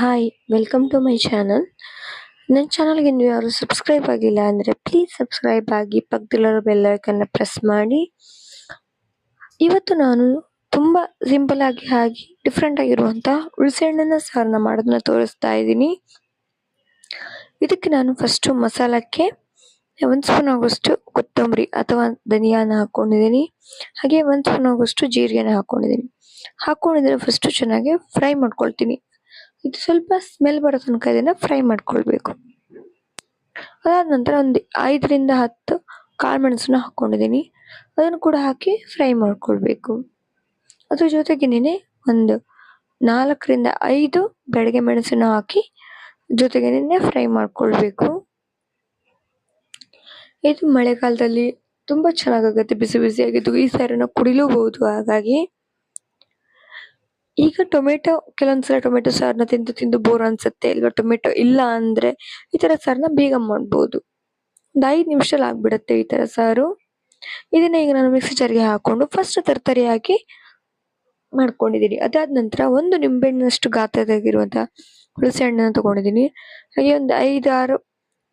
Hi welcome to my channel ನನ್ನ ಚಾನಲ್ಗೆ ನೀವು ಯಾರು ಸಬ್ಸ್ಕ್ರೈಬ್ ಆಗಿಲ್ಲ ಅಂದರೆ ಪ್ಲೀಸ್ ಸಬ್ಸ್ಕ್ರೈಬ್ ಆಗಿ ಪಕ್ಕದಲ್ಲಿರೋ ಬೆಲ್ ಐಕನ್ನ ಪ್ರೆಸ್ ಮಾಡಿ. ಇವತ್ತು ನಾನು ತುಂಬ ಸಿಂಪಲ್ ಆಗಿ ಹಾಗೆ ಡಿಫ್ರೆಂಟ್ ಆಗಿರುವಂಥ ಹಣ್ಣನ್ನ ಸಾರನ್ನ ಮಾಡೋದನ್ನ ತೋರಿಸ್ತಾ ಇದ್ದೀನಿ. ಇದಕ್ಕೆ ನಾನು ಫಸ್ಟು ಮಸಾಲಕ್ಕೆ ಒಂದು ಸ್ಪೂನ್ ಆಗೋಷ್ಟು ಕೊತ್ತಂಬರಿ ಅಥವಾ ಧನಿಯಾನ ಹಾಕ್ಕೊಂಡಿದ್ದೀನಿ ಹಾಗೆ ಒಂದು ಸ್ಪೂನ್ ಆಗೋಷ್ಟು ಜೀರಿಗೆನ ಹಾಕ್ಕೊಂಡಿದ್ದೀನಿ ಹಾಕ್ಕೊಂಡಿದ್ರೆ ಫಸ್ಟು ಚೆನ್ನಾಗಿ ಫ್ರೈ ಮಾಡ್ಕೊಳ್ತೀನಿ. ಇದು ಸ್ವಲ್ಪ ಸ್ಮೆಲ್ ಬರೋ ತನಕ ಇದನ್ನು ಫ್ರೈ ಮಾಡ್ಕೊಳ್ಬೇಕು. ಅದಾದ ನಂತರ ಒಂದು ಐದರಿಂದ ಹತ್ತು ಕಾಳು ಮೆಣಸನ್ನ ಹಾಕ್ಕೊಂಡಿದ್ದೀನಿ ಅದನ್ನು ಕೂಡ ಹಾಕಿ ಫ್ರೈ ಮಾಡ್ಕೊಳ್ಬೇಕು. ಅದ್ರ ಜೊತೆಗೇನೆ ಒಂದು ನಾಲ್ಕರಿಂದ ಐದು ಬೆಳಗ್ಗೆ ಮೆಣಸನ್ನ ಹಾಕಿ ಜೊತೆಗೇನೆ ಫ್ರೈ ಮಾಡ್ಕೊಳ್ಬೇಕು. ಇದು ಮಳೆಗಾಲದಲ್ಲಿ ತುಂಬ ಚೆನ್ನಾಗಾಗುತ್ತೆ. ಬಿಸಿ ಬಿಸಿಯಾಗಿದ್ದು ಈ ಸಾರನ್ನ ಕುಡಿಲೂಬಹುದು ಹಾಗಾಗಿ ಈಗ ಟೊಮೆಟೊ ಕೆಲವೊಂದ್ಸಲ ಟೊಮೆಟೊ ಸಾರನ್ನ ತಿಂದು ತಿಂದು ಬೋರ್ ಅನ್ಸುತ್ತೆ. ಈಗ ಟೊಮೆಟೊ ಇಲ್ಲ ಅಂದ್ರೆ ಈ ಥರ ಸಾರನ್ನ ಬೇಗ ಮಾಡ್ಬೋದು. ಒಂದು ಐದು ನಿಮಿಷದಲ್ಲಿ ಆಗಿಬಿಡುತ್ತೆ ಈ ಥರ ಸಾರು. ಇದನ್ನ ಈಗ ನಾನು ಮಿಕ್ಸಿ ಜಾರ್ಗೆ ಹಾಕೊಂಡು ಫಸ್ಟ್ ತರಕಾರಿ ಹಾಕಿ ಮಾಡ್ಕೊಂಡಿದ್ದೀನಿ ಅದಾದ ನಂತರ ಒಂದು ನಿಂಬೆಹಣ್ಣಿನಷ್ಟು ಗಾತ್ರದಾಗಿರುವಂಥ ಹುಳಸೆ ಹಣ್ಣನ್ನು ತಗೊಂಡಿದ್ದೀನಿ ಹಾಗೆ ಒಂದು ಐದಾರು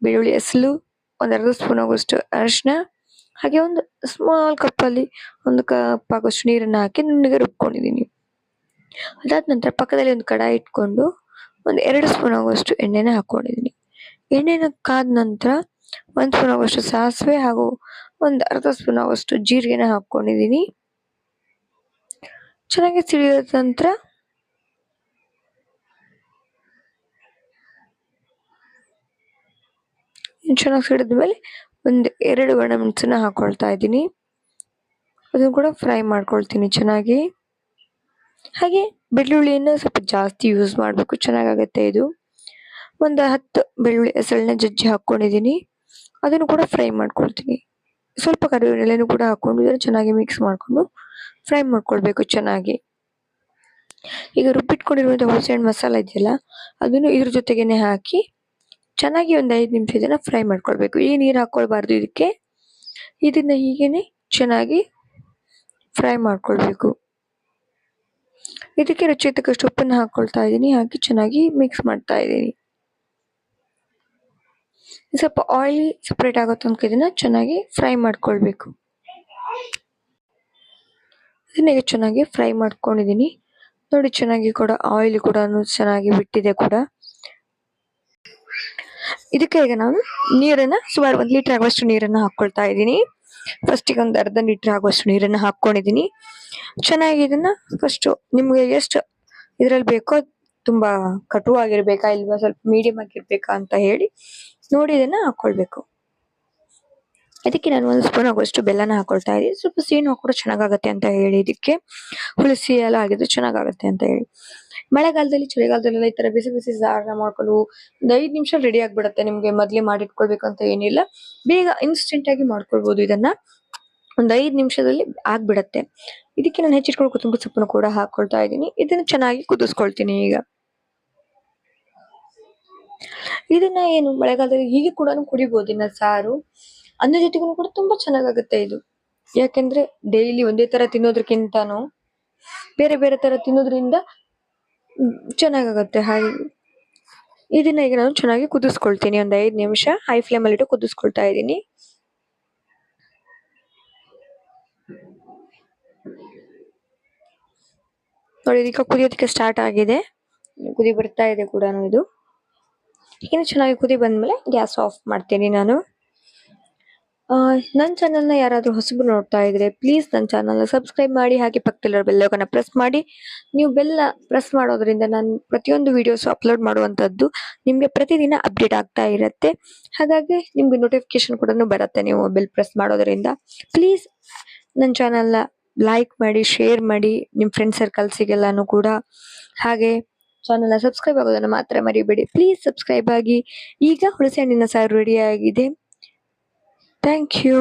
ಬೆಳ್ಳುಳ್ಳಿ ಹೆಸಲು, ಒಂದು ಅರ್ಧ ಸ್ಪೂನ್ ಆಗೋಷ್ಟು ಅರಿಶಿನ, ಹಾಗೆ ಒಂದು ಸ್ಮಾಲ್ ಕಪ್ಪಲ್ಲಿ ಒಂದು ಕಪ್ ಆಗುವಷ್ಟು ನೀರನ್ನ ಹಾಕಿ ನುಣ್ಣಗೆ ರುಬ್ಕೊಂಡಿದ್ದೀನಿ ಅದಾದ ನಂತರ ಪಕ್ಕದಲ್ಲಿ ಒಂದು ಕಡಾಯಿ ಇಟ್ಕೊಂಡು ಒಂದು ಎರಡು ಸ್ಪೂನ್ ಆಗುವಷ್ಟು ಎಣ್ಣೆನ ಹಾಕೊಂಡಿದ್ದೀನಿ ಎಣ್ಣೆನ ಕಾದ ನಂತರ ಒಂದು ಸ್ಪೂನ್ ಆಗುವಷ್ಟು ಸಾಸಿವೆ ಹಾಗೂ ಒಂದು ಅರ್ಧ ಸ್ಪೂನ್ ಆಗುವಷ್ಟು ಜೀರಿಗೆನ ಹಾಕ್ಕೊಂಡಿದ್ದೀನಿ ಚೆನ್ನಾಗಿ ಸಿಡಿಯೋದ ನಂತರ ಚೆನ್ನಾಗಿ ಸಿಡಿದ ಮೇಲೆ ಒಂದು ಎರಡು ಒಣಮೆಣಸನ್ನ ಹಾಕೊಳ್ತಾ ಇದ್ದೀನಿ ಅದನ್ನು ಕೂಡ ಫ್ರೈ ಮಾಡ್ಕೊಳ್ತೀನಿ ಚೆನ್ನಾಗಿ. ಹಾಗೆ ಬೆಳ್ಳುಳ್ಳಿಯನ್ನು ಸ್ವಲ್ಪ ಜಾಸ್ತಿ ಯೂಸ್ ಮಾಡಬೇಕು. ಚೆನ್ನಾಗಾಗತ್ತೆ ಇದು. ಒಂದು ಹತ್ತು ಬೆಳ್ಳುಳ್ಳಿ ಹೆಸಳನ್ನ ಜಜ್ಜಿ ಹಾಕ್ಕೊಂಡಿದ್ದೀನಿ ಅದನ್ನು ಕೂಡ ಫ್ರೈ ಮಾಡ್ಕೊಳ್ತೀನಿ. ಸ್ವಲ್ಪ ಕರಿಬೇವಿನ ಕೂಡ ಹಾಕ್ಕೊಂಡು ಇದನ್ನು ಚೆನ್ನಾಗಿ ಮಿಕ್ಸ್ ಮಾಡಿಕೊಂಡು ಫ್ರೈ ಮಾಡ್ಕೊಳ್ಬೇಕು ಚೆನ್ನಾಗಿ. ಈಗ ರುಬ್ಬಿಟ್ಕೊಂಡಿರುವಂಥ ಹುಣಸೆಹಣ್ಣು ಮಸಾಲ ಇದೆಯಲ್ಲ, ಅದನ್ನು ಇದ್ರ ಜೊತೆಗೇನೆ ಹಾಕಿ ಚೆನ್ನಾಗಿ ಒಂದು ಐದು ನಿಮಿಷ ಇದನ್ನು ಫ್ರೈ ಮಾಡ್ಕೊಳ್ಬೇಕು. ಈ ನೀರು ಹಾಕ್ಕೊಳ್ಬಾರ್ದು ಇದಕ್ಕೆ. ಇದನ್ನು ಹೀಗೇ ಚೆನ್ನಾಗಿ ಫ್ರೈ ಮಾಡ್ಕೊಳ್ಬೇಕು. ಇದಕ್ಕೆ ರುಚಿ ತಕ್ಕಷ್ಟು ಉಪ್ಪನ್ನು ಹಾಕ್ಕೊಳ್ತಾ ಇದ್ದೀನಿ. ಹಾಕಿ ಚೆನ್ನಾಗಿ ಮಿಕ್ಸ್ ಮಾಡ್ತಾ ಇದ್ದೀನಿ. ಸ್ವಲ್ಪ ಆಯಿಲ್ ಸಪ್ರೇಟ್ ಆಗೋ ತನಕ ಇದನ್ನು ಚೆನ್ನಾಗಿ ಫ್ರೈ ಮಾಡ್ಕೊಳ್ಬೇಕು. ಈಗ ಚೆನ್ನಾಗಿ ಫ್ರೈ ಮಾಡ್ಕೊಂಡಿದ್ದೀನಿ. ನೋಡಿ ಚೆನ್ನಾಗಿ ಕೂಡ ಆಯಿಲ್ ಕೂಡ ಚೆನ್ನಾಗಿ ಬಿಟ್ಟಿದೆ ಕೂಡ. ಇದಕ್ಕೆ ಈಗ ನಾನು ನೀರನ್ನು ಸುಮಾರು ಒಂದು ಲೀಟರ್ ಆಗುವಷ್ಟು ನೀರನ್ನು ಹಾಕ್ಕೊಳ್ತಾ ಇದ್ದೀನಿ. ಫಸ್ಟಿಗೆ ಒಂದು ಅರ್ಧ ಲೀಟರ್ ಆಗುವಷ್ಟು ನೀರನ್ನು ಹಾಕೊಂಡಿದ್ದೀನಿ. ಚೆನ್ನಾಗಿ ಇದನ್ನ ಫಸ್ಟ್ ನಿಮ್ಗೆ ಎಷ್ಟು ಇದ್ರಲ್ಲಿ ಬೇಕೋ ತುಂಬಾ ಕಟುವಾಗಿರ್ಬೇಕಾ ಇಲ್ವಾ ಸ್ವಲ್ಪ ಮೀಡಿಯಂ ಆಗಿರ್ಬೇಕಾ ಅಂತ ಹೇಳಿ ನೋಡಿ ಇದನ್ನ ಹಾಕೊಳ್ಬೇಕು. ಅದಕ್ಕೆ ನಾನು ಒಂದು ಸ್ಪೂನ್ ಆಗುವಷ್ಟು ಬೆಲ್ಲನ ಹಾಕೊಳ್ತಾ ಇದ್ದೀನಿ. ಸ್ವಲ್ಪ ಸೀನು ಕೂಡ ಚೆನ್ನಾಗಾಗತ್ತೆ ಅಂತ ಹೇಳಿ ಇದಕ್ಕೆ. ಹುಳಿಸಿ ಎಲ್ಲ ಆಗಿದ್ರೆ ಚೆನ್ನಾಗಾಗತ್ತೆ ಅಂತ ಹೇಳಿ. ಮಳೆಗಾಲದಲ್ಲಿ, ಚಳಿಗಾಲದಲ್ಲೆಲ್ಲ ಈ ತರ ಬಿಸಿ ಬಿಸಿ ಸಾರನ್ನ ಮಾಡ್ಕೊಂಡು ಒಂದು ಐದು ನಿಮಿಷ ರೆಡಿ ಆಗ್ಬಿಡುತ್ತೆ ನಿಮ್ಗೆ. ಮೊದ್ಲೇ ಮಾಡಿಟ್ಕೊಳ್ಬೇಕು ಅಂತ ಏನಿಲ್ಲ. ಬೇಗ ಇನ್ಸ್ಟೆಂಟ್ ಆಗಿ ಮಾಡ್ಕೊಳ್ಬಹುದು ಇದನ್ನ. ಒಂದು ಐದು ನಿಮಿಷದಲ್ಲಿ ಆಗ್ಬಿಡತ್ತೆ. ಇದಕ್ಕೆ ನಾನು ಹೆಚ್ಚಿಟ್ಕೊಂಡು ಕೊತ್ತಂಬರಿ ಸೊಪ್ಪನ್ನು ಕೂಡ ಹಾಕೊಳ್ತಾ ಇದ್ದೀನಿ. ಇದನ್ನು ಚೆನ್ನಾಗಿ ಕುದಿಸ್ಕೊಳ್ತೀನಿ ಈಗ. ಇದನ್ನ ಏನು ಮಳೆಗಾಲದಲ್ಲಿ ಹೀಗೆ ಕೂಡ ಕುಡಿಬಹುದು ಇನ್ನ ಸಾರು. ಅನ್ನ ಜೊತೆಗೂ ಕೂಡ ತುಂಬಾ ಚೆನ್ನಾಗಾಗುತ್ತೆ ಇದು. ಯಾಕೆಂದ್ರೆ ಡೈಲಿ ಒಂದೇ ತರ ತಿನ್ನೋದಕ್ಕಿಂತಾನು ಬೇರೆ ಬೇರೆ ತರ ತಿನ್ನೋದ್ರಿಂದ ಚೆನ್ನಾಗಾಗುತ್ತೆ ಹಾಗೆ. ಇದನ್ನ ಈಗ ನಾನು ಚೆನ್ನಾಗಿ ಕುದಿಸ್ಕೊಳ್ತೀನಿ. ಒಂದು ಐದು ನಿಮಿಷ ಹೈ ಫ್ಲೇಮ್ ಅಲ್ಲಿ ಇಟ್ಟು ಕುದಿಸ್ಕೊಳ್ತಾ ಇದ್ದೀನಿ. ನೋಡಿ, ಇದೀಗ ಕುದಿಯೋದಕ್ಕೆ ಸ್ಟಾರ್ಟ್ ಆಗಿದೆ. ಕುದಿ ಬರ್ತಾ ಇದೆ ಕೂಡ ಇದು. ಇನ್ನು ಚೆನ್ನಾಗಿ ಕುದಿ ಬಂದ್ಮೇಲೆ ಗ್ಯಾಸ್ ಆಫ್ ಮಾಡ್ತೀನಿ ನಾನು. ನನ್ನ ಚಾನಲ್ನ ಯಾರಾದರೂ ಹೊಸಬರು ನೋಡ್ತಾ ಇದ್ರೆ ಪ್ಲೀಸ್ ನನ್ನ ಚಾನಲ್ನ ಸಬ್ಸ್ಕ್ರೈಬ್ ಮಾಡಿ, ಹಾಗೆ ಪಕ್ಕದಲ್ಲಿರೋ ಬೆಲ್ಲೈಕನ್ನ ಪ್ರೆಸ್ ಮಾಡಿ. ನೀವು ಬೆಲ್ಲ ಪ್ರೆಸ್ ಮಾಡೋದ್ರಿಂದ ನಾನು ಪ್ರತಿಯೊಂದು ವಿಡಿಯೋಸ್ ಅಪ್ಲೋಡ್ ಮಾಡುವಂಥದ್ದು ನಿಮಗೆ ಪ್ರತಿದಿನ ಅಪ್ಡೇಟ್ ಆಗ್ತಾ ಇರುತ್ತೆ. ಹಾಗಾಗಿ ನಿಮಗೆ ನೋಟಿಫಿಕೇಶನ್ ಕೂಡ ಬರುತ್ತೆ ನೀವು ಬೆಲ್ ಪ್ರೆಸ್ ಮಾಡೋದ್ರಿಂದ. ಪ್ಲೀಸ್ ನನ್ನ ಚಾನಲ್ನ ಲೈಕ್ ಮಾಡಿ ಶೇರ್ ಮಾಡಿ ನಿಮ್ಮ ಫ್ರೆಂಡ್ ಸರ್ಕಲ್ಸಿಗೆಲ್ಲನೂ ಕೂಡ. ಹಾಗೆ ಚಾನಲ್ನ ಸಬ್ಸ್ಕ್ರೈಬ್ ಆಗೋದನ್ನು ಮಾತ್ರ ಮರಿಬೇಡಿ. ಪ್ಲೀಸ್ ಸಬ್ಸ್ಕ್ರೈಬ್ ಆಗಿ. ಈಗ ಹುಣಸೆ ಹಣ್ಣಿನ ಸಾರು ರೆಡಿಯಾಗಿದೆ ಥ್ಯಾಂಕ್ ಯು